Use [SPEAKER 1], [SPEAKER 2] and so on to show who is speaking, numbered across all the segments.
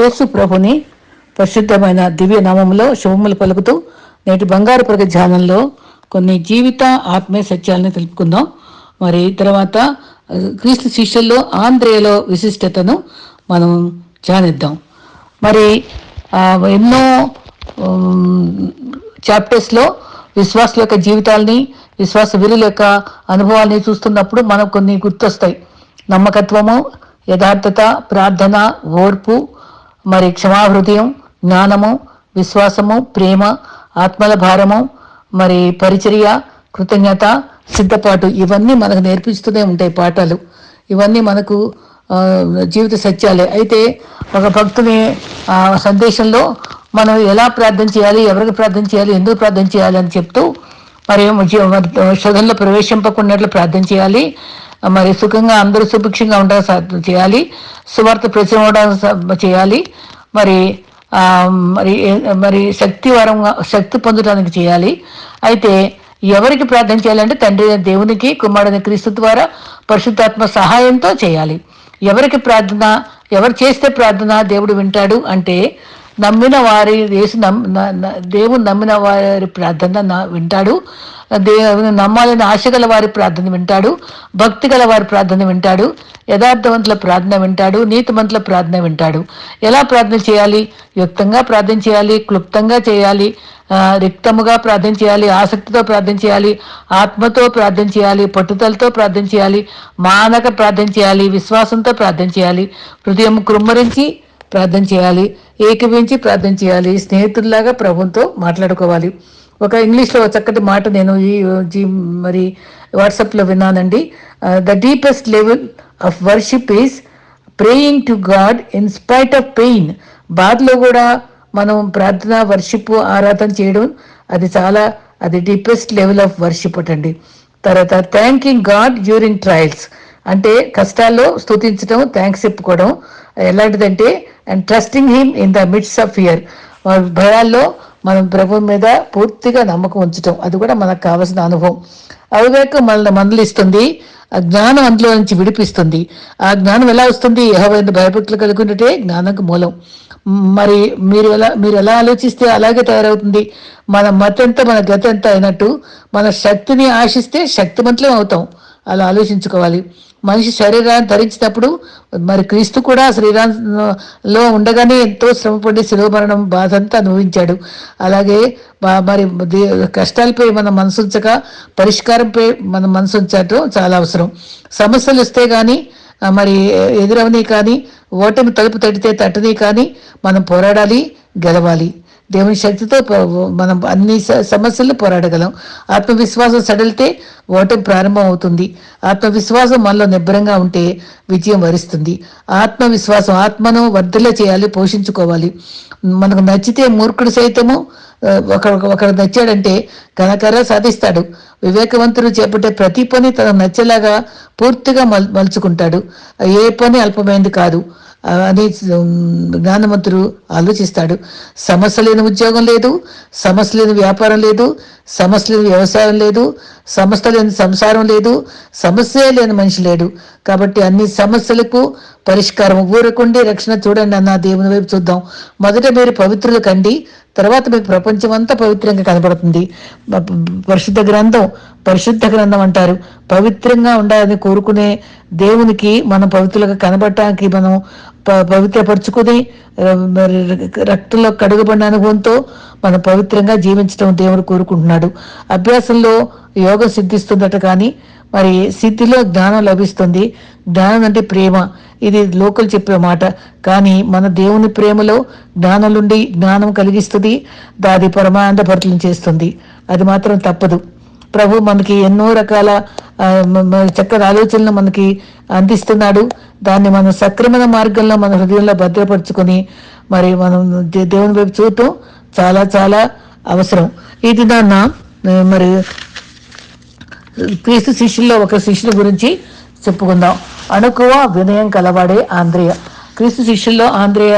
[SPEAKER 1] యేసు ప్రభుని పరిశుద్ధమైన దివ్య నామంలో శుభములు పలుకుతూ నేటి బంగారు పొరగ ధ్యానంలో కొన్ని జీవిత ఆత్మీయ సత్యాలను తెలుపుకుందాం. మరి తర్వాత క్రీస్తు శిష్యుల్లో ఆంధ్రేయలో విశిష్టతను మనం ధ్యానిద్దాం. మరి ఎన్నో చాప్టర్స్లో విశ్వాసుల యొక్క జీవితాల్ని విశ్వాస వీరుల యొక్క అనుభవాల్ని చూస్తున్నప్పుడు మనకు కొన్ని గుర్తొస్తాయి. నమ్మకత్వము యథార్థత ప్రార్థన ఓర్పు మరి క్షమాహృదయం జ్ఞానము విశ్వాసము ప్రేమ ఆత్మల భారము మరి పరిచర్య కృతజ్ఞత సిద్ధపాటు ఇవన్నీ మనకు నేర్పిస్తూనే ఉంటాయి పాఠాలు. ఇవన్నీ మనకు జీవిత సత్యాలే. అయితే ఒక భక్తుని ఆ, సందేశంలో మనం ఎలా ప్రార్థన చేయాలి ఎవరికి ప్రార్థన చేయాలి ఎందుకు ప్రార్థన చేయాలి అని చెప్తూ మరి జీ- శోధనలో ప్రవేశింపకున్నట్లు ప్రార్థన చేయాలి. మరి సుఖంగా అందరూ సుభిక్షంగా ఉండడం చేయాలి. సువార్త ప్రచురం స- చేయాలి. మరి మరి మరి శక్తి వరంగా శక్తి పొందడానికి చేయాలి. అయితే ఎవరికి ప్రార్థన చేయాలంటే తండ్రి దేవునికి కుమారుని క్రీస్తు ద్వారా పరిశుద్ధాత్మ సహాయంతో చేయాలి. ఎవరికి ప్రార్థన ఎవరు చేస్తే ప్రార్థన దేవుడు వింటాడు అంటే నమ్మిన వారి యేసు దేవుని దేవుడు నమ్మిన వారి ప్రార్థన వింటాడు. దేవుని నమ్మాలని ఆశ గల వారి ప్రార్థన వింటాడు. భక్తి గల వారి ప్రార్థన వింటాడు. యథార్థవంతుల ప్రార్థన వింటాడు. నీతిమంతుల ప్రార్థన వింటాడు. ఎలా ప్రార్థన చేయాలి? యుక్తంగా ప్రార్థన చేయాలి. క్లుప్తంగా చేయాలి. రిక్తముగా ప్రార్థన చేయాలి. ఆసక్తితో ప్రార్థన చేయాలి. ఆత్మతో ప్రార్థన చేయాలి. పట్టుదలతో ప్రార్థన చేయాలి. మానక ప్రార్థన చేయాలి. విశ్వాసంతో ప్రార్థన చేయాలి. హృదయం కృమ్మరించి ప్రార్థన చేయాలి. ఏకీవించి ప్రార్థన చేయాలి. స్నేహితుల్లాగా ప్రభుత్వం మాట్లాడుకోవాలి. ఒక ఇంగ్లీష్లో చక్కటి మాట నేను ఈ మరి వాట్సాప్లో విన్నానండి. The deepest level of worship is praying to God in spite of pain బాధలో కూడా మనం ప్రార్థన వర్షిప్ ఆరాధన చేయడం అది చాలా అది డీపెస్ట్ లెవెల్ ఆఫ్ వర్షిప్ అండి తర్వాత థ్యాంకింగ్ గాడ్ డ్యూరింగ్ ట్రయల్స్ అంటే కష్టాల్లో స్తుతించడం థ్యాంక్స్ చెప్పుకోవడం ఎలాంటిదంటే and trusting him in the midst of year భయాల్లో మనం ప్రభు మీద పూర్తిగా నమ్మకం ఉంచటం అది కూడా మనకు కావాల్సిన అనుభవం. అవివేకం మనల్ని మందలిస్తుంది ఆ జ్ఞానం అందులో నుంచి విడిపిస్తుంది. ఆ జ్ఞానం ఎలా వస్తుంది? యెహోవాయందు భయభక్తులు కలుగుంటే జ్ఞానంకు మూలం. మరి మీరు ఎలా మీరు ఎలా ఆలోచిస్తే అలాగే తయారవుతుంది. మన మతంత మన గతంత అయినట్టు మన శక్తిని ఆశిస్తే శక్తివంతులం అవుతాం. అలా ఆలోచించుకోవాలి. మనిషి శరీరాన్ని ధరించినప్పుడు మరి క్రీస్తు కూడా శరీరంలో ఉండగానే ఎంతో శ్రమపడి శిలువ బాధంతా బాధ అంతా అనుభవించాడు. అలాగే మరి కష్టాలపై మనం మనసు ఉంచక పరిష్కారంపై మనం మనసు ఉంచటం చాలా అవసరం. సమస్యలు వస్తే కానీ మరి ఎదురవని కానీ ఓటమి తలుపు తడితే తట్టని కానీ మనం పోరాడాలి గెలవాలి. దేవుని శక్తితో మనం అన్ని సమస్యలు పోరాడగలం. ఆత్మవిశ్వాసం సడలితే ఓటమి ప్రారంభం అవుతుంది ఆత్మవిశ్వాసం మనలో నిబ్బరంగా ఉంటే విజయం వరిస్తుంది. ఆత్మవిశ్వాసం ఆత్మను వర్ధల చేయాలి పోషించుకోవాలి. మనకు నచ్చితే మూర్ఖుడు సైతము ఒకరు ఒక ఒకడు నచ్చాడంటే ఘనకర సాధిస్తాడు. వివేకవంతుడు చేపట్టే ప్రతి పని తనకు నచ్చేలాగా పూర్తిగా మల్ మలుచుకుంటాడు. ఏ పని అల్పమైంది కాదు. అని జ్ఞానమంతుడు జ్ఞానవంతుడు ఆలోచిస్తాడు. సమస్య లేని ఉద్యోగం లేదు సమస్య లేని వ్యాపారం లేదు సమస్య లేని వ్యవసాయం లేదు సమస్య లేని సంసారం లేదు సమస్య లేని మనిషి లేడు. కాబట్టి అన్ని సమస్యలకు పరిష్కారం ఊరకుండి రక్షణ చూడండి అన్న దేవుని వైపు చూద్దాం. మొదట మీరు పవిత్రులు కండి తర్వాత మీకు ప్రపంచం అంతా పవిత్రంగా కనబడుతుంది. పరిశుద్ధ గ్రంథం పరిశుద్ధ గ్రంథం అంటారు. పవిత్రంగా ఉండాలని కోరుకునే దేవునికి మనం పవిత్రులుగా కనబడటానికి మనం ప- పవిత్రపరుచుకుని రక్తంలో కడుగుబడిన అనుభవంతో మనం పవిత్రంగా జీవించడం దేవుడు కోరుకుంటున్నాడు. అభ్యాసంలో యోగం సిద్ధిస్తుందట కానీ మరి సిద్ధిలో జ్ఞానం లభిస్తుంది. జ్ఞానం అంటే ప్రేమ. ఇది లోకల్ చెప్పే మాట. కానీ మన దేవుని ప్రేమలో జ్ఞానం నుండి జ్ఞానం కలిగిస్తుంది. దాది పరమానంద భర్తలను చేస్తుంది. అది మాత్రం తప్పదు. ప్రభు మనకి ఎన్నో రకాల చక్కటి ఆలోచనలు మనకి అందిస్తున్నాడు. దాన్ని మనం సక్రమణ మార్గంలో మన హృదయంలో భద్రపరుచుకొని మరి మనం దేవుని వైపు చూడటం చాలా చాలా అవసరం. ఇది నాన్న మరి క్రీస్తు శిష్యుల్లో ఒక శిష్యుల గురించి చెప్పుకుందాం. అణుకువ వినయం కలవాడే ఆంధ్రేయ క్రీస్తు శిష్యుల్లో ఆంధ్రేయ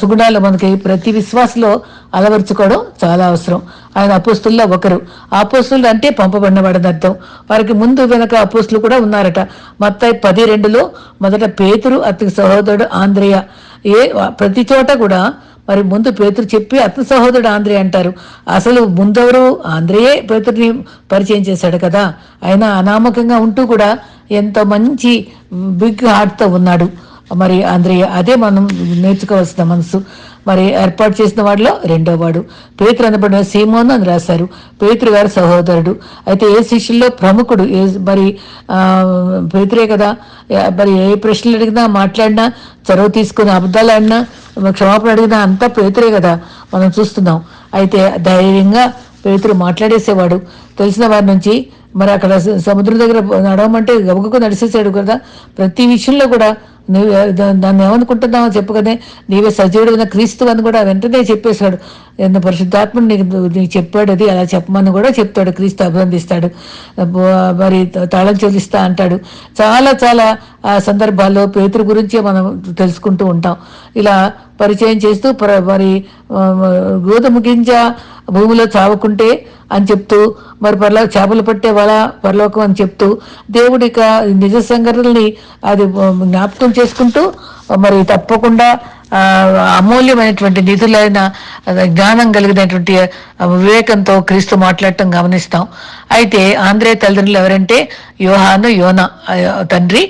[SPEAKER 1] సుగుణాలు మనకి ప్రతి విశ్వాసలో అలవర్చుకోవడం చాలా అవసరం. ఆయన అపోస్తుల్లో ఒకరు. అపోస్తులు అంటే పంపబడినవాడని అర్థం. వారికి ముందు వెనక అపోస్తులు కూడా ఉన్నారట. మత్తాయి పది రెండులో మొదట పేతురు అతని సహోదరుడు ఆంధ్రేయ ఏ ప్రతి చోట కూడా మరి ముందు పేతురు చెప్పి అతని సహోదరుడు ఆంధ్రే అంటారు. అసలు ముందెవరు? ఆంధ్రేయే పేతుడిని పరిచయం చేశాడు కదా. ఆయన అనామకంగా ఉంటూ కూడా ఎంతో మంచి బిగ్ హార్ట్తో ఉన్నాడు. మరి ఆంధ్రేయ అదే మనం నేర్చుకోవాల్సిన మనసు. మరి ఏర్పాటు చేసిన వాడిలో రెండో వాడు. పేతురు అనబడిన సీమోను అని రాశారు. పేతురు గారి సహోదరుడు. అయితే ఏ శిష్యుల్లో ప్రముఖుడు? ఏ మరి పేతురే కదా. మరి ఏ ప్రశ్నలు అడిగినా మాట్లాడినా చొరవ తీసుకుని అబద్ధాలు ఆడినా క్షమాపణ అడిగినా అంతా పేతురే కదా. మనం చూస్తున్నాం. అయితే ధైర్యంగా పేతురు మాట్లాడేసేవాడు. తెలిసిన వారి నుంచి మరి అక్కడ సముద్రం దగ్గర నడవమంటే గబగకు నడిచేసాడు కదా. ప్రతి విషయంలో కూడా నువ్వు నన్ను దాన్ని చెప్పు చెప్పగానే నీవే సజీవుడైన క్రీస్తు అని కూడా వెంటనే చెప్పేశాడు. ఎన్నో పరిశుద్ధాత్మ నీకు నీకు చెప్పాడు అది అలా చెప్పమని కూడా చెప్తాడు. క్రీస్తు అభినందిస్తాడు. మరి తాళం చెల్లిస్తా అంటాడు. చాలా చాలా ఆ సందర్భాల్లో పేతురు గురించే మనం తెలుసుకుంటూ ఉంటాం. ఇలా పరిచయం చేస్తూ మరి గోధుమ గింజ భూమిలో చావకుంటే అని చెప్తూ మరి పరలో చేపలు పట్టే వల పరలోకం అని చెప్తూ దేవుడి నిజ సంఘటనల్ని అది జ్ఞాపకం చేసుకుంటూ మరి తప్పకుండా ఆ, అమూల్యమైనటువంటి నిధులైన జ్ఞానం కలిగినటువంటి వివేకంతో క్రీస్తు మాట్లాడటం గమనిస్తాం. అయితే ఆంధ్రే తల్లిదండ్రులు ఎవరంటే యోహాను యోన తండ్రి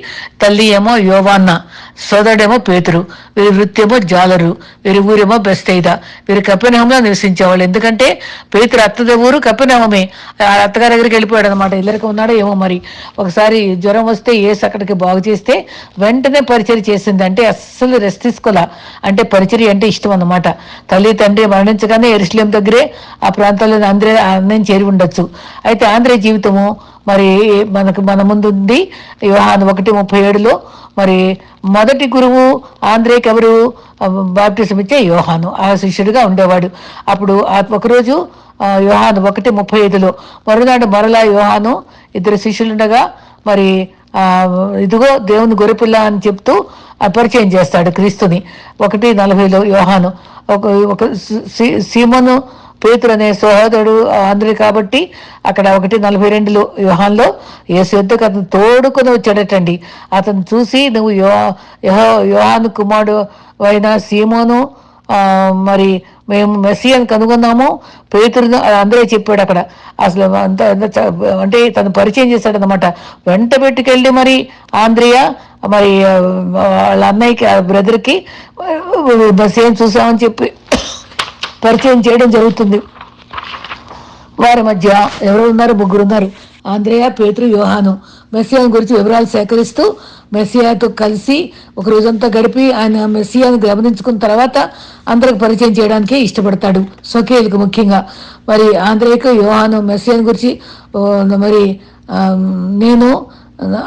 [SPEAKER 1] తల్లి ఏమో యోవాన్న సోదరుడేమో పేతురు వీరి వృత్తేమో జాలరు వీరి ఊరేమో బెస్తైదా వీరు కప్పెనహంలో నివసించేవాళ్ళు. ఎందుకంటే పేతురు అత్తదే ఊరు కప్పెనహమే ఆ అత్తగారి దగ్గరికి వెళ్ళిపోయాడు అనమాట ఇల్లరికి ఉన్నాడో ఏమో మరి. ఒకసారి జ్వరం వస్తే ఏ అక్కడికి బాగు చేస్తే వెంటనే పరిచయం చేసింది. అంటే అస్సలు రెస్ట్ తీసుకోలే. అంటే పరిచర్య అంటే ఇష్టం అనమాట తల్లి తండ్రి మరణించగానే ఎరుసలేం దగ్గరే ఆ ప్రాంతంలో ఆంధ్రే అన్నయ్య చేరి ఉండొచ్చు. అయితే ఆంధ్రే జీవితము మరి మనకు మన ముందు ఉంది ఒకటి ముప్పై ఏడులో. మరి మొదటి గురువు ఆంధ్రేకి ఎవరు? బాప్టిజం ఇచ్చే యోహాను. ఆ శిష్యుడిగా ఉండేవాడు. అప్పుడు ఆ ఒకరోజు యోహాను ఒకటి ముప్పై ఐదులో. మరునాడు మరలా యోహాను ఇద్దరు శిష్యులుండగా మరి ఇదిగో దేవుని గొరిపిల్ల అని చెప్తూ పరిచయం చేస్తాడు క్రీస్తుని. ఒకటి నలభైలో యోహాను. ఒక ఒక సీమోను పేతురు అనే సోదరుడు ఆంధ్రే కాబట్టి అక్కడ ఒకటి నలభై రెండులో వ్యూహంలో యేసు యుద్ధకు అతను తోడుకొని వచ్చాడటండి. అతను చూసి నువ్వు యో యహో యోహాను కుమారుడు అయిన సీమోను మరి మేము మెస్సీ అని కనుగొన్నాము. పేతురును అందరే చెప్పాడు అక్కడ. అసలు అంత అంటే తను పరిచయం చేశాడు అనమాట వెంట పెట్టుకెళ్ళి మరి ఆంధ్రియ మరి వాళ్ళ అన్నయ్యకి బ్రదర్కి మెస్సియన్ చూసామని చెప్పి పరిచయం చేయడం జరుగుతుంది. వారి మధ్య ఎవరు ఉన్నారు ముగ్గురు ఉన్నారు. ఆంధ్రేయ పేతురు యోహాను. మెస్సియాను గురించి వివరాలు సేకరిస్తూ మెస్సియాతో కలిసి ఒక రోజంతా గడిపి ఆయన మెస్సియాను గమనించుకున్న తర్వాత అందరికి పరిచయం చేయడానికి ఇష్టపడతాడు. సొకేలకు ముఖ్యంగా. మరి ఆంధ్రేయకు యోహాను మెస్సియాను గురించి మరి నేను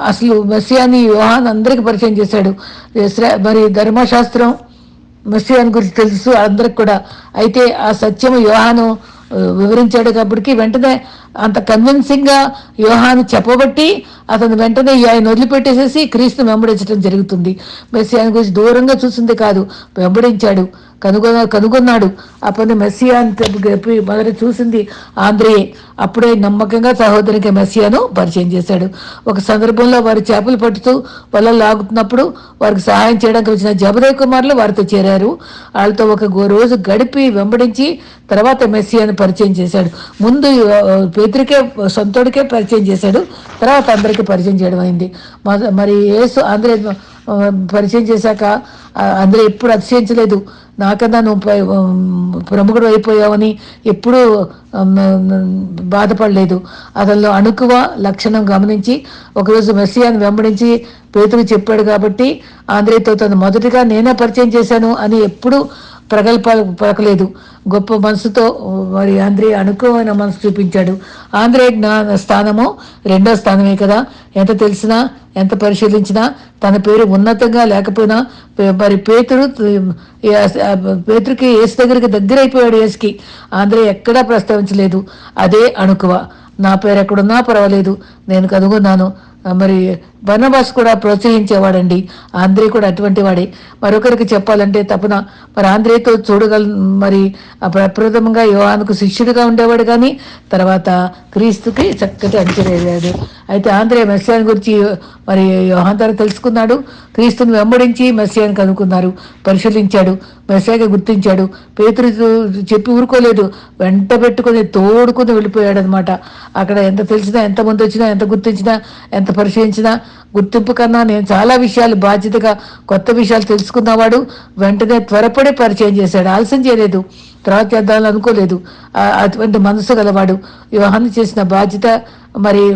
[SPEAKER 1] అసలు మెస్సియాని యోహాన్ అందరికి పరిచయం చేశాడు. మరి ధర్మశాస్త్రం మెస్సియాన్ గురించి తెలుసు అందరికి కూడా. అయితే ఆ సత్యము యోహాను వివరించాడు కాబట్టి వెంటనే అంత కన్విన్సింగ్గా యోహాను చెప్పబట్టి అతను వెంటనే ఆయన వదిలిపెట్టేసేసి క్రీస్తు వెంబడించడం జరుగుతుంది. మెస్సియాన్ గురించి దూరంగా చూసింది కాదు వెంబడించాడు. కనుగొన కనుగొన్నాడు. ఆ పని మెస్సియా అని చెప్పి మొదట చూసింది ఆంధ్రయే అప్పుడే నమ్మకంగా సహోదరికి మెస్సియాను పరిచయం చేశాడు. ఒక సందర్భంలో వారు చేపలు పట్టుతూ వల్ల లాగుతున్నప్పుడు వారికి సహాయం చేయడానికి వచ్చిన జబదే కుమార్లు వారితో చేరారు. వాళ్ళతో ఒక రోజు గడిపి వెంబడించి తర్వాత మెస్సియాను పరిచయం చేశాడు. ముందు ఆ, సొంతోడికే పరిచయం చేశాడు. తర్వాత అందరికీ పరిచయం చేయడం అయింది. మరి ఏసు ఆంధ్రే పరిచయం చేశాక అందరూ ఎప్పుడు అతిశయించలేదు. నాకన్నా నువ్వు ప్రముఖుడు అయిపోయావని ఎప్పుడూ బాధపడలేదు. అతనిలో అణుకువ లక్షణం గమనించి ఒకరోజు మెస్సియాను వెంబడించి పేతులు చెప్పాడు కాబట్టి ఆంధ్రేతో తను మొదటిగా నేనే పరిచయం చేశాను అని ఎప్పుడూ ప్రగల్భాలు పలకలేదు. గొప్ప మనసుతో మరి ఆంధ్రే అనుకూలమైన మనసు చూపించాడు. ఆంధ్రే జ్ఞాన స్థానము రెండో స్థానమే కదా. ఎంత తెలిసినా ఎంత పరిశీలించినా తన పేరు ఉన్నతంగా లేకపోయినా మరి పేతుడు పేతుడికి ఏసు దగ్గరికి దగ్గర అయిపోయాడు ఏసుకి ఆంధ్రే ఎక్కడా ప్రస్తావించలేదు. అదే అణుకువ నా పేరు ఎక్కడున్నా పర్వాలేదు. నేను కనుగొన్నాను. మరి బర్ణబాస్ కూడా ప్రోత్సహించేవాడండి. ఆంధ్రే కూడా అటువంటి వాడే మరొకరికి చెప్పాలంటే తపన మరి ఆంధ్రేతో చూడగల మరి ప్రప్రథమంగా యోహానుకు శిష్యుడిగా ఉండేవాడు కానీ తర్వాత క్రీస్తుకి చక్కటి అంచరేదాడు అయితే ఆంధ్రే మెస్సియాన్ గురించి మరి యోహాన్ ద్వారా తెలుసుకున్నాడు. క్రీస్తుని వెంబడించి మెస్సియాన్ కనుక్కున్నారు. పరిశీలించాడు. మెస్సాగా గుర్తించాడు. పేతురు చెప్పి ఊరుకోలేదు. వెంట పెట్టుకుని తోడుకుని వెళ్ళిపోయాడు అనమాట అక్కడ ఎంత తెలిసినా ఎంత మంది వచ్చినా ఎంత గుర్తించినా ఎంత పరిశీలించినా గుర్తింపు కన్నా నేను చాలా విషయాలు బాధ్యతగా కొత్త విషయాలు తెలుసుకున్నవాడు వెంటనే త్వరపడే పరిచయం చేశాడు. ఆలస్యం చేయలేదు. తర్వాత చేద్దామని అనుకోలేదు. అటువంటి మనసు గలవాడు. వివాహాన్ని చేసిన బాధ్యత మరి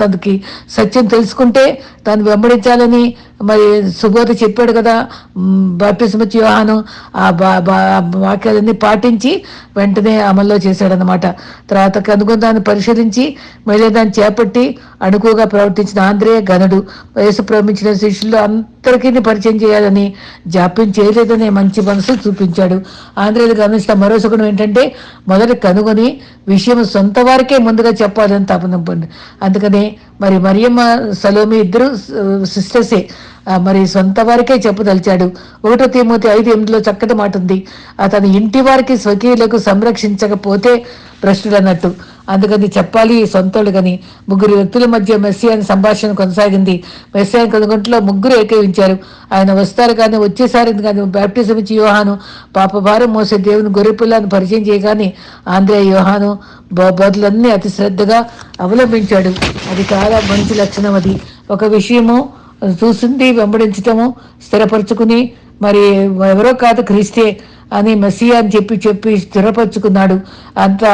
[SPEAKER 1] తనకి సత్యం తెలుసుకుంటే తను వెంబడించాలని మరి సుబోధ చెప్పాడు కదా బాప్టిజం యోహాను. ఆ బా- బా- వాక్యాలన్నీ పాటించి వెంటనే అమల్లో చేశాడనమాట తర్వాత కనుగొందాన్ని పరిశీలించి మళ్ళీ దాన్ని చేపట్టి అణుకుగా ప్రవర్తించిన ఆంధ్రేయ గనుడు వయసు ప్రేమించిన శిష్యులు అందరికీ పరిచయం చేయాలని జాప్యం చేయలేదనే మంచి మనసు చూపించాడు. ఆంధ్రేయులు గమనించిన మరో సుగుణం ఏంటంటే మొదట కనుగొని విషయం సొంత వారికే ముందుగా చెప్పాలని తపన పొంది అందుకనే మరి మరియమ్మ సలోమి ఇద్దరు సిస్టర్సే. మరి సొంత వారికే చెప్పదలిచాడు ఒకటో తిమోతి ఐదు ఎనిమిదిలో చక్కటి మాట ఉంది అతని ఇంటి వారికి స్వకీయులకు సంరక్షించకపోతే భ్రష్టుడు అన్నట్టు అందుకని చెప్పాలి సొంతోళ్ళు కానీ ముగ్గురు వ్యక్తుల మధ్య మెస్సియాని సంభాషణ కొనసాగింది. మెస్సియాని కనుగొంట్లో ముగ్గురు ఏకీవించారు ఆయన వస్తారు కానీ వచ్చేసారి కానీ బ్యాప్టిజం ఇచ్చి యోహాను. పాపభారం మోసే దేవుని గొర్రెపిల్లని పరిచయం చేయగానే ఆంధ్రే యోహాను బో- బోధలన్నీ అతి శ్రద్ధగా అవలంబించాడు. అది చాలా మంచి లక్షణం అది. ఒక విషయము చూసింది వెంబడించటము స్థిరపరచుకుని మరి ఎవరో కాదు క్రీస్తే అని మెస్సియా అని చెప్పి చెప్పి స్థిరపరుచుకున్నాడు. అంత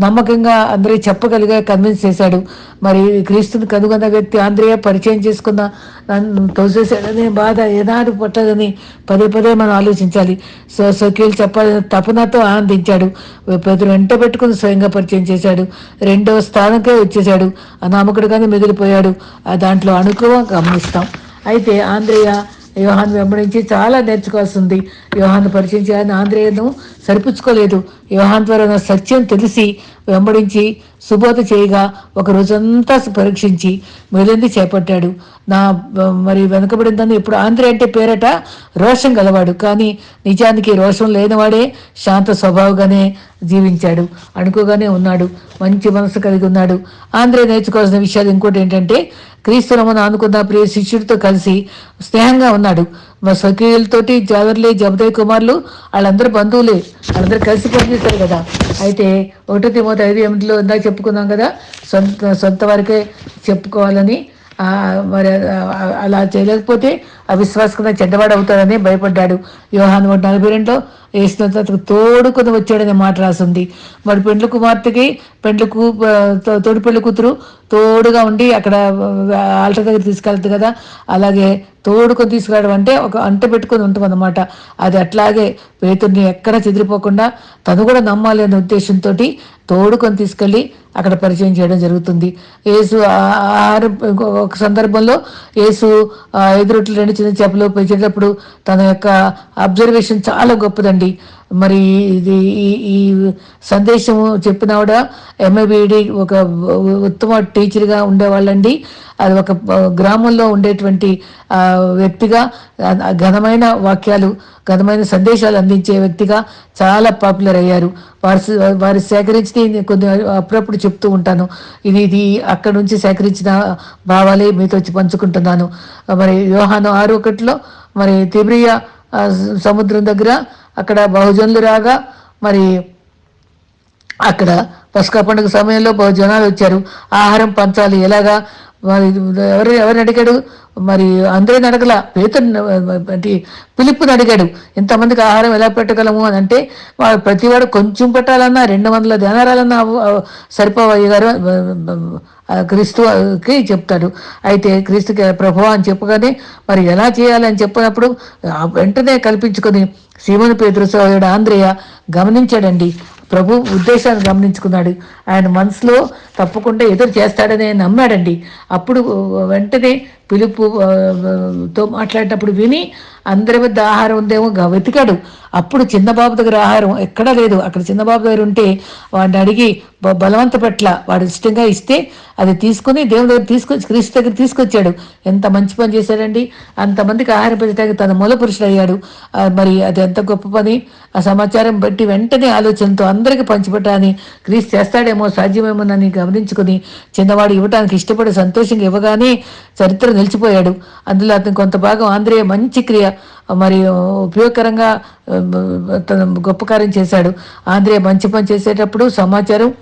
[SPEAKER 1] నమ్మకంగా అందరూ చెప్పగలిగా కన్విన్స్ చేశాడు. మరి క్రీస్తుని కనుగొన్న వ్యక్తి ఆంధ్రయ పరిచయం చేసుకున్న నన్ను తోసేశాడనే బాధ ఏనాడు పట్టదని పదే పదే మనం ఆలోచించాలి. సో సోకీలు చెప్పాలని తపనతో ఆనందించాడు. పెద్దలు వెంట పెట్టుకుని స్వయంగా పరిచయం చేశాడు. రెండవ స్థానంకే వచ్చేశాడు. అనామకుడుగానే మిగిలిపోయాడు ఆ దాంట్లో అణుకువ గమనిస్తాం. అయితే ఆంధ్రయ్య యోహాన్ వెంబడించి చాలా నేర్చుకోవాల్సింది. యోహాన్ పరిచయం చేయాలని ఆంధ్రేయను సరిపుచ్చుకోలేదు. యోహాన్ ద్వారా నా సత్యం తెలిసి వెంబడించి సుబోధ చేయగా ఒక రోజంతా పరీక్షించి మెలింది చేపట్టాడు. నా మరి వెనుకబడిందని ఇప్పుడు ఆంధ్ర అంటే పేరట రోషం గలవాడు. కానీ నిజానికి రోషం లేనివాడే శాంత స్వభావగానే జీవించాడు. అనుకోగానే ఉన్నాడు. మంచి మనసు కలిగి ఉన్నాడు. ఆంధ్రే నేర్చుకోవాల్సిన విషయాలు ఇంకోటి ఏంటంటే క్రీస్తునమని అనుకున్న ప్రియ శిష్యుడితో కలిసి స్నేహంగా ఉన్నాడు. మా స్వకీయులతోటి జావర్లే జబదయ్ కుమార్లు వాళ్ళందరూ బంధువులే. వాళ్ళందరూ కలిసి పనిచేస్తారు కదా. అయితే ఒకటో తిమోతి ఐదు ఎనిమిదిలో ఇందాక చెప్పుకున్నాం కదా సొంత సొంత వారికే చెప్పుకోవాలని మరి అలా చేయలేకపోతే అవిశ్వాసంగా చెడ్డవాడు అవుతాడని భయపడ్డాడు. యోహాన్ ఒకటి నలభై రెండులో ఏసుకు తోడుకొని వచ్చాడనే మాట రాసింది. మరి పెండ్ల కుమార్తెకి పెండ్ల కూ తో- తోడి పెళ్ళి కూతురు తోడుగా ఉండి అక్కడ ఆల్టర్ దగ్గర తీసుకెళ్తుంది కదా అలాగే తోడుకొని తీసుకురావడం అంటే ఒక అంట పెట్టుకొని ఉంటుంది అనమాట అది అట్లాగే పేతుడిని ఎక్కడ చెదిరిపోకుండా తను కూడా నమ్మాలి అనే ఉద్దేశంతో తోడుకొని తీసుకెళ్ళి అక్కడ పరిచయం చేయడం జరుగుతుంది. యేసు ఆ- ఆహారం ఒక సందర్భంలో యేసు ఐదు రొట్టెలు రెండు చిన్న చేపలు పెంచేటప్పుడు తన యొక్క అబ్జర్వేషన్ చాలా గొప్పదండి. మరి ఇది ఈ ఈ సందేశము చెప్పినావిడ ఎంఏబిఈడి ఒక ఉత్తమ టీచర్గా ఉండేవాళ్ళండి. అది ఒక గ్రామంలో ఉండేటువంటి వ్యక్తిగా ఘనమైన వాక్యాలు ఘనమైన సందేశాలు అందించే వ్యక్తిగా చాలా పాపులర్ అయ్యారు. వారి వారి సేకరించి కొన్ని అప్పుడప్పుడు చెప్తూ ఉంటాను. ఇది ఇది అక్కడ నుంచి సేకరించిన భావాలే మీతో వచ్చి పంచుకుంటున్నాను. మరి యోహాను ఆరు ఒకటిలో మరి తిబ్రియా సముద్రం దగ్గర అక్కడ బహుజనులు రాగా మరి అక్కడ పసుకా పండుగ సమయంలో బహు జనాలు వచ్చారు. ఆహారం పంచాలి. ఎలాగా? వారి ఎవరు ఎవరిని అడిగాడు? మరి అందరిని అడగల. పేతుని అంటే పిలుపుని అడిగాడు. ఇంతమందికి ఆహారం ఎలా పెట్టగలము అని అంటే వాడు ప్రతివాడు కొంచెం పెట్టాలన్నా రెండు వందల ధనారాలన్నా సరిపోవయ్య గారు క్రీస్తుకి చెప్తాడు. అయితే క్రీస్తుకి ప్రభు అని చెప్పగానే మరి ఎలా చేయాలి అని చెప్పినప్పుడు వెంటనే కల్పించుకొని సీమను పేదరు సోదరుడు ఆంధ్రేయ గమనించాడండి. ప్రభు ఉద్దేశాన్ని గమనించుకున్నాడు. ఆయన మనసులో తప్పకుండా ఎదురు చేస్తాడని ఆయన నమ్మాడండి. అప్పుడు వెంటనే పిలుపు తో మాట్లాడేటప్పుడు విని అందరి వద్ద ఆహారం ఉందేమో వెతికాడు. అప్పుడు చిన్నబాబు దగ్గర ఆహారం ఎక్కడా లేదు. అక్కడ చిన్నబాబు దగ్గర ఉంటే వాడిని అడిగి బలవంత పట్ల వాడు ఇష్టంగా ఇస్తే అది తీసుకుని దేవుడి దగ్గర తీసుకొచ్చి క్రీస్తు దగ్గర తీసుకొచ్చాడు. ఎంత మంచి పని చేశాడండి. అంతమందికి ఆహారం పెట్టడానికి తన మూల పురుషుడు అయ్యాడు మరి అది ఎంత గొప్ప పని. ఆ సమాచారం బట్టి వెంటనే ఆలోచనతో అందరికీ పంచిపెట్టాలని క్రీస్తు చేస్తాడేమో సాధ్యమేమోనని గమనించుకుని చిన్నవాడు ఇవ్వడానికి ఇష్టపడి సంతోషంగా ఇవ్వగానే చరిత్ర నిలిచిపోయాడు. అందులో అతను కొంత భాగం ఆంధ్రేయ మంచి క్రియ మరి ఉపయోగకరంగా తన గొప్ప కార్యం చేశాడు. ఆంధ్రేయ మంచి పని చేసేటప్పుడు సమాచారం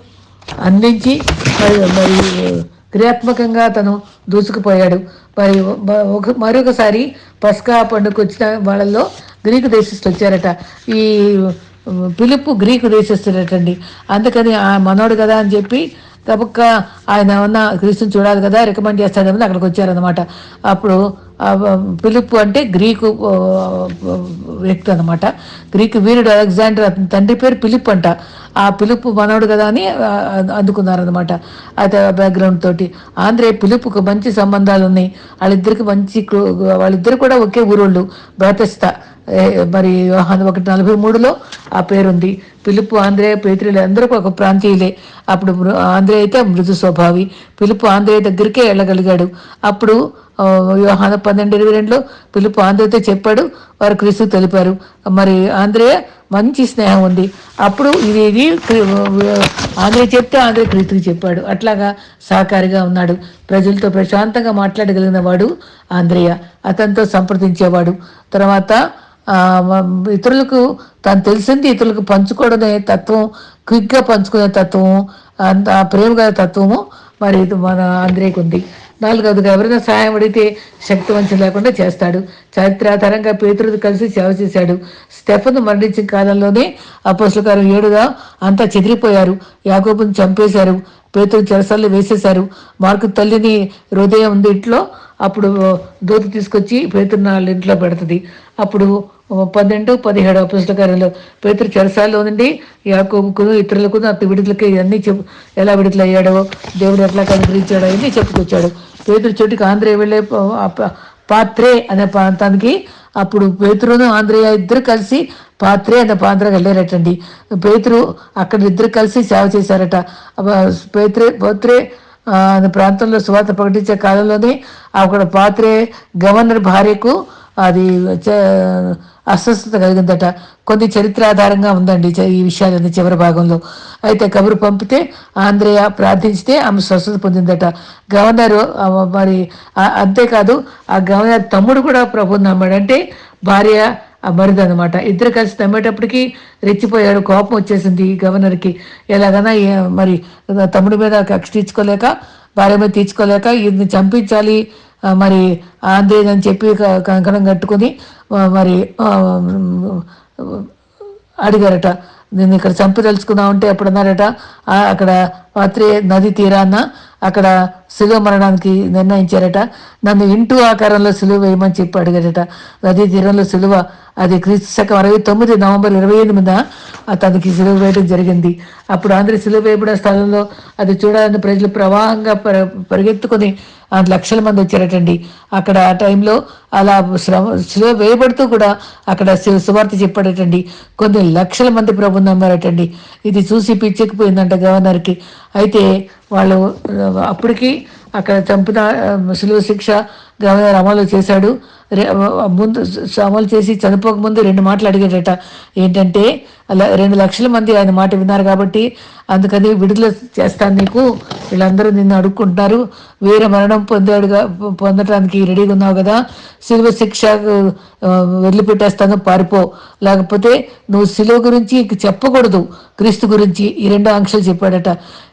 [SPEAKER 1] అందించి మరి మరి క్రియాత్మకంగా తను దూసుకుపోయాడు. మరి ఒక మరొకసారి పస్కా పండుగ వచ్చిన వాళ్ళల్లో గ్రీకు దేశస్తులు వచ్చారట. ఈ పిలుపు గ్రీకు దేశస్తుడటండి అందుకని ఆ మనోడు కదా అని చెప్పి తప్పక ఆయన ఉన్న క్రీస్తుని చూడాలి కదా రికమెండ్ చేస్తాడేమో అక్కడికి వచ్చారనమాట అప్పుడు పిలుపు అంటే గ్రీకు వ్యక్తి అనమాట గ్రీకు వీరుడు అలెగ్జాండర్ అతని తండ్రి పేరు పిలుపు అంట. ఆ పిలుపు మనోడు కదా అని అందుకున్నారనమాట అయితే బ్యాక్గ్రౌండ్ తోటి. ఆంధ్రే పిలుపుకు మంచి సంబంధాలు ఉన్నాయి. వాళ్ళిద్దరికి మంచి వాళ్ళిద్దరు కూడా ఒకే ఊరోళ్ళు. బ్రతస్త. మరి ఒకటి నలభై మూడులో ఆ పేరుంది. పిలుపు ఆంధ్రేయ పేతులు అందరూ ఒక ప్రాంతీయులే. అప్పుడు మృ- ఆంధ్రేయ అయితే మృదు స్వభావి. పిలుపు ఆంధ్రేయ దగ్గరికే వెళ్ళగలిగాడు. అప్పుడు ఆ, పన్నెండు ఇరవై రెండులో పిలుపు ఆంధ్రతో చెప్పాడు. వారు క్రీస్తు తెలిపారు. మరి ఆంధ్రేయ మంచి స్నేహం ఉంది. అప్పుడు ఇది ఇది ఆంధ్రే చెప్తే ఆంధ్రే క్రీస్తుకి చెప్పాడు. అట్లాగా సహకారిగా ఉన్నాడు. ప్రజలతో ప్రశాంతంగా మాట్లాడగలిగిన వాడు ఆంధ్రేయ. అతనితో సంప్రదించేవాడు. తర్వాత ఇతరులకు తను తెలిసింది ఇతరులకు పంచుకోవడమే తత్వం క్విక్గా పంచుకునే తత్వం అంత ప్రేమ గల తత్వము మరి ఇది మన ఆంధ్రేయకు ఉంది. నాలుగవదిగా ఎవరైనా సహాయం అడిగితే శక్తి వంచన లేకుండా చేస్తాడు. చరిత్రాధారంగా పేతుడు కలిసి సేవ చేశాడు. స్టెఫన్ మరణించిన కాలంలోనే అపోసుల గారు ఏడుగా అంతా చెదిరిపోయారు. యాగోబుని చంపేశారు. పేతుడు చెరసల్లు వేసేశారు. మార్కు తల్లిని హృదయం ఉంది ఇంట్లో. అప్పుడు దూత తీసుకొచ్చి పేతురు ఇంట్లో పెడుతుంది. అప్పుడు పన్నెండు పదిహేడు అపోసుల కార్యాలు పేతురు చెరసాల్లో నుండి యాకోబుకును ఇతరులకు అతని విడుదలకి అన్నీ చెప్పు ఎలా విడుదలయ్యాడో దేవుడు ఎట్లా కనుగ్రహించాడో అన్నీ చెప్పుకొచ్చాడు. పేతురు చోటికి ఆంధ్రే వెళ్ళే పాత్రే అనే ప్రాంతానికి అప్పుడు పేతురును ఆంధ్రయ్య ఇద్దరు కలిసి పాత్రే అనే ప్రాంతానికి వెళ్ళారటండి. పేతురు అక్కడ ఇద్దరు కలిసి సేవ చేశారట. పేత్రే పోత్రే ప్రాంతంలో సువార్త ప్రకటించే కాలంలోనే అక్కడ పాత్రే గవర్నర్ భార్యకు అది చ- అస్వస్థత కలిగిందట. కొన్ని చరిత్ర ఆధారంగా ఉందండి చ- ఈ విషయాలన్నీ చివరి భాగంలో. అయితే కబురు పంపితే ఆంధ్రేయ ప్రార్థించితే ఆమె స్వస్థత పొందిందట. గవర్నర్ మరి అంతేకాదు ఆ గవర్నర్ తమ్ముడు కూడా ప్రభుని నమ్మాడంటే భార్య ఆ మరిది అనమాట ఇద్దరు కలిసి తమ్మేటప్పటికీ రెచ్చిపోయాడు కోపం వచ్చేసింది ఈ గవర్నర్కి. ఎలాగైనా మరి తమ్ముడి మీద కక్ష తీర్చుకోలేక భార్య మీద తీర్చుకోలేక ఇది చంపించాలి మరి ఆంధ్రేయ అని చెప్పి కంకణం కట్టుకుని మరి అడిగారట. నేను ఇక్కడ చంపి తెలుసుకుందాం అంటే అప్పుడు అన్నారట అక్కడ పాత్రే నది తీరాన అక్కడ సిలువ మరణానికి నిర్ణయించారట. నన్ను ఇంటూ ఆకారంలో సిలువ వేయమని చెప్పి అడిగారట. నదీ తీరంలో సిలువ అది క్రీస్తు శకం అరవై తొమ్మిది నవంబర్ ఇరవై ఎనిమిదిన అతనికి సిలువ వేయడం జరిగింది. అప్పుడు ఆంధ్ర సిలువ వేయబడిన స్థలంలో అది చూడాలని ప్రజలు ప్రవాహంగా పరి పరిగెత్తుకొని లక్షల మంది వచ్చారటండి. అక్కడ ఆ టైంలో అలా శ్రమ శ్రమ వేయబడుతూ కూడా అక్కడ సువార్త చెప్పాడటండి. కొన్ని లక్షల మంది ప్రభు నమ్మారటండి. ఇది చూసి పిచ్చెక్కిపోయిందంట గవర్నర్కి. అయితే వాళ్ళు అప్పటికి అక్కడ చంపిన ఆ, సులువు శిక్ష గవర్నర్ అమలు చేశాడు. ముందు అమలు చేసి చనిపోక ముందు రెండు మాటలు అడిగాడట. ఏంటంటే అలా రెండు లక్షల మంది ఆయన మాట విన్నారు కాబట్టి అందుకని విడుదల చేస్తాను నీకు. వీళ్ళందరూ నిన్ను అడుక్కుంటున్నారు. వీర మరణం పొందాడుగా పొందటానికి రెడీగా ఉన్నావు కదా. సిలువ శిక్ష వదిలిపెట్టేస్తాను పారిపో. లేకపోతే నువ్వు సిలువ గురించి చెప్పకూడదు. క్రీస్తు గురించి ఈ రెండు ఆంక్షలు చెప్పాడట.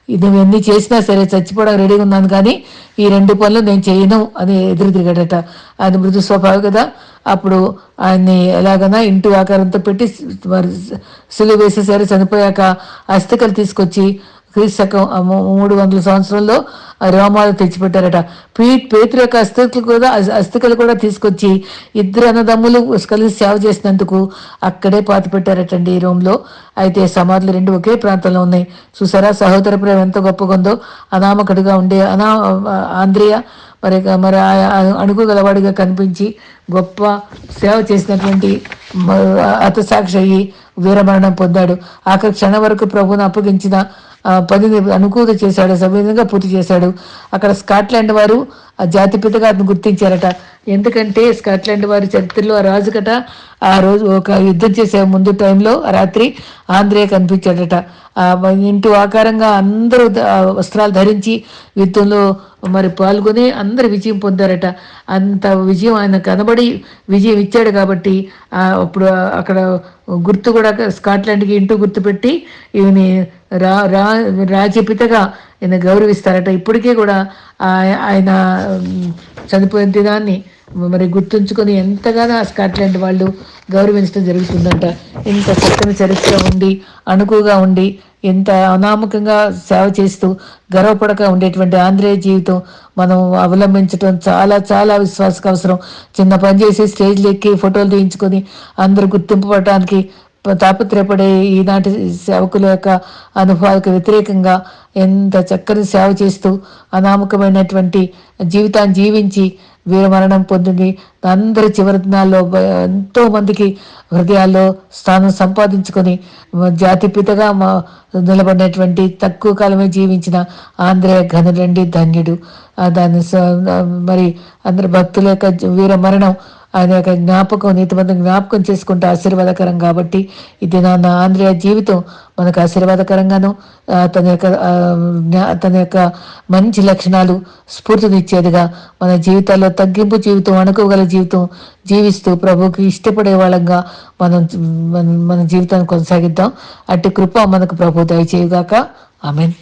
[SPEAKER 1] ఇది నువ్వు ఎన్ని చేసినా సరే చచ్చిపోవడానికి రెడీగా ఉన్నాను కానీ ఈ రెండు పనులు నేను చేయను అని ఎదురు తిరిగాడట. ఆయన మృదు స్వభావం కదా. అప్పుడు ఆయన్ని ఎలాగైనా ఇంటి ఆకారంతో పెట్టి మరి సిలువ వేసేసారు చనిపోయాక అస్థికలు తీసుకొచ్చి క్రీస్తు మూడు వందల సంవత్సరంలో రోమాలు తెచ్చిపెట్టారట. పీ పేతురు యొక్క అస్థికలు కూడా అస్థికలు కూడా తీసుకొచ్చి ఇద్దరు అన్నదమ్ములు కలిసి సేవ చేసినందుకు అక్కడే పాతి పెట్టారటండి ఈ రోమ్లో. అయితే సమాధులు రెండు ఒకే ప్రాంతంలో ఉన్నాయి. చూసారా సహోదర ప్రేమ ఎంత గొప్పగా ఉందో అనామకుడిగా ఉండే అనా ఆంధ్రియ మరి మరి అణుకుగలవాడిగా కనిపించి గొప్ప సేవ చేసినటువంటి అతసాక్షి అయ్యి వీరమరణం పొందాడు. ఆఖరి క్షణం వరకు ప్రభుని అప్పగించిన పనిని అనుకూల చేశాడు సవ్యంగా పూర్తి చేశాడు. అక్కడ స్కాట్లాండ్ వారు ఆ జాతిపితగా అతను గుర్తించారట. ఎందుకంటే స్కాట్లాండ్ వారి చరిత్రలో ఆ రాజు కట ఆ రోజు ఒక యుద్ధం చేసే ముందు టైంలో రాత్రి ఆంధ్రే కనిపించాడట. ఇంటి ఆకారంగా అందరూ వస్త్రాలు ధరించి యుద్ధంలో మరి పాల్గొని అందరు విజయం పొందారట. అంత విజయం ఆయన కనబడి విజయం ఇచ్చాడు కాబట్టి అప్పుడు అక్కడ గుర్తు కూడా స్కాట్లాండ్కి ఇంటూ గుర్తుపెట్టి ఈయన రా రా రాజపితగా ఆయన గౌరవిస్తారట. ఇప్పటికే కూడా ఆయన చనిపోయిన దినాన్ని మరి గుర్తుంచుకొని ఎంతగానో స్కాట్లాండ్ వాళ్ళు గౌరవించడం జరుగుతుందంట. ఇంత చక్కని చరిత్ర ఉండి అణుకుగా ఉండి ఎంత అనామకంగా సేవ చేస్తూ గర్వపడక ఉండేటువంటి ఆంధ్రేయ జీవితం మనం అవలంబించడం చాలా చాలా విశ్వాసకు అవసరం. చిన్న పని చేసి స్టేజ్లు ఎక్కి ఫోటోలు తీయించుకొని అందరూ గుర్తింపు పడటానికి తాపత్రయపడే ఈనాటి సేవకుల యొక్క అనుభవాలకు వ్యతిరేకంగా ఎంత చక్కని సేవ చేస్తూ అనామకమైనటువంటి జీవితాన్ని జీవించి వీరమరణం పొందింది అందరి చివరి దినాల్లో ఎంతో మందికి హృదయాల్లో స్థానం సంపాదించుకొని జాతిపితగా నిలబడినటువంటి తక్కువ కాలమే జీవించిన ఆంధ్రయ ఘనులండి ధన్యుడు. దాని మరి అందరి భక్తుల యొక్క వీర మరణం ఆయన యొక్క జ్ఞాపకం నీతిబంధం జ్ఞాపకం చేసుకుంటే ఆశీర్వాదకరం కాబట్టి ఇది నాన్న ఆంధ్రేయ జీవితం. మనకు ఆశీర్వాదకరంగాను తన యొక్క తన యొక్క మంచి లక్షణాలు స్ఫూర్తినిచ్చేదిగా మన జీవితాల్లో తగ్గింపు జీవితం అనుకోగల జీవితం జీవిస్తూ ప్రభుకి ఇష్టపడే వాళ్ళంగా మనం మన జీవితాన్ని కొనసాగిద్దాం. అట్టి కృప మనకు ప్రభు దయచేయుగాక. ఆమెన్.